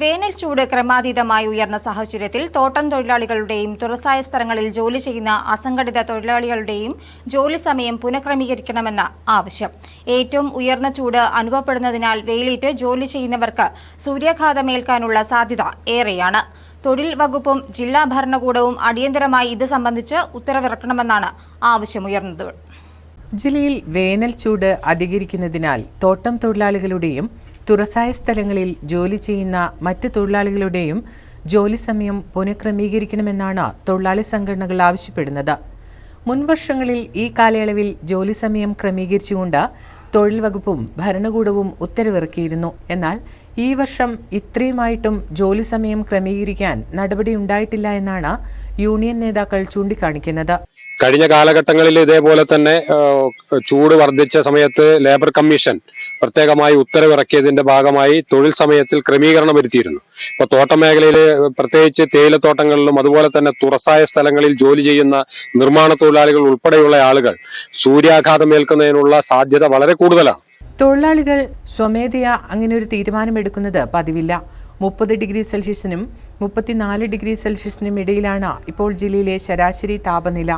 വേനൽ ചൂട് ക്രമാതീതമായി ഉയർന്ന സാഹചര്യത്തിൽ തോട്ടം തൊഴിലാളികളുടെയും തുറസായ സ്ഥലങ്ങളിൽ ജോലി ചെയ്യുന്ന അസംഘടിത തൊഴിലാളികളുടെയും ജോലി സമയം പുനഃക്രമീകരിക്കണമെന്ന ആവശ്യം. ഏറ്റവും ഉയർന്ന ചൂട് അനുഭവപ്പെടുന്നതിനാൽ വെയിലേറ്റ് ജോലി ചെയ്യുന്നവർക്ക് സൂര്യാഘാതമേൽക്കാനുള്ള സാധ്യത ഏറെയാണ്. തൊഴിൽ വകുപ്പും ജില്ലാ ഭരണകൂടവും അടിയന്തരമായി ഇത് സംബന്ധിച്ച് ഉത്തരവിറക്കണമെന്നാണ് ആവശ്യമുയർന്നത്. ജില്ലയിൽ വേനൽ ചൂട് അധികരിക്കുന്നതിനാൽ തോട്ടം തൊഴിലാളികളുടെയും തുറസായ സ്ഥലങ്ങളിൽ ജോലി ചെയ്യുന്ന മറ്റ് തൊഴിലാളികളുടെയും ജോലി സമയം പുനഃക്രമീകരിക്കണമെന്നാണ് തൊഴിലാളി സംഘടനകൾ ആവശ്യപ്പെടുന്നത്. മുൻവർഷങ്ങളിൽ ഈ കാലയളവിൽ ജോലി സമയം ക്രമീകരിച്ചുകൊണ്ട് തൊഴിൽ വകുപ്പും ഭരണകൂടവും ഉത്തരവിറക്കിയിരുന്നു. എന്നാൽ ഈ വർഷം ഇത്രയുമായിട്ടും ജോലി സമയം ക്രമീകരിക്കാൻ നടപടിയുണ്ടായിട്ടില്ല എന്നാണ് യൂണിയൻ നേതാക്കൾ ചൂണ്ടിക്കാണിക്കുന്നത്. കഴിഞ്ഞ കാലഘട്ടങ്ങളിൽ ഇതേപോലെ തന്നെ ചൂട് വർദ്ധിച്ച സമയത്ത് ലേബർ കമ്മീഷൻ പ്രത്യേകമായി ഉത്തരവിറക്കിയതിന്റെ ഭാഗമായി തൊഴിൽ സമയത്തിൽ ക്രമീകരണം വരുത്തിയിരുന്നു. ഇപ്പൊ തോട്ടം മേഖലയിൽ പ്രത്യേകിച്ച് തേയിലത്തോട്ടങ്ങളിലും അതുപോലെ തന്നെ തുറസായ സ്ഥലങ്ങളിൽ ജോലി ചെയ്യുന്ന നിർമ്മാണ തൊഴിലാളികൾ ഉൾപ്പെടെയുള്ള ആളുകൾ സൂര്യാഘാതം ഏൽക്കുന്നതിനുള്ള സാധ്യത വളരെ കൂടുതലാണ്. തൊഴിലാളികൾ സ്വമേധയാ അങ്ങനെ ഒരു തീരുമാനമെടുക്കുന്നത് പതിവില്ല. മുപ്പത് ഡിഗ്രി സെൽഷ്യസിനും മുപ്പത്തിനാല് ഡിഗ്രി സെൽഷ്യസിനും ഇടയിലാണ് ഇപ്പോൾ ജില്ലയിലെ ശരാശരി താപനില.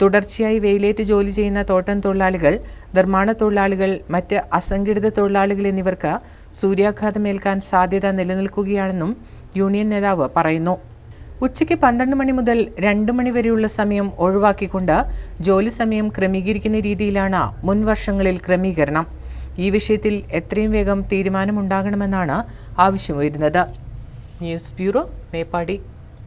തുടർച്ചയായി വെയിലേറ്റ് ജോലി ചെയ്യുന്ന തോട്ടം തൊഴിലാളികൾ നിർമ്മാണ തൊഴിലാളികൾ മറ്റ് അസംഘടിത തൊഴിലാളികൾ എന്നിവർക്ക് സൂര്യാഘാതമേൽക്കാൻ സാധ്യത നിലനിൽക്കുകയാണെന്നും യൂണിയൻ നേതാവ് പറയുന്നു. ഉച്ചയ്ക്ക് പന്ത്രണ്ട് മണി മുതൽ രണ്ട് മണി വരെയുള്ള സമയം ഒഴിവാക്കിക്കൊണ്ട് ജോലി സമയം ക്രമീകരിക്കുന്ന രീതിയിലാണ് മുൻവർഷങ്ങളിൽ ക്രമീകരണം. ഈ വിഷയത്തിൽ എത്രയും വേഗം തീരുമാനമുണ്ടാകണമെന്നാണ് ആവശ്യം ആവശ്യമുയരുന്നത് ന്യൂസ് ബ്യൂറോ മേപ്പാടി.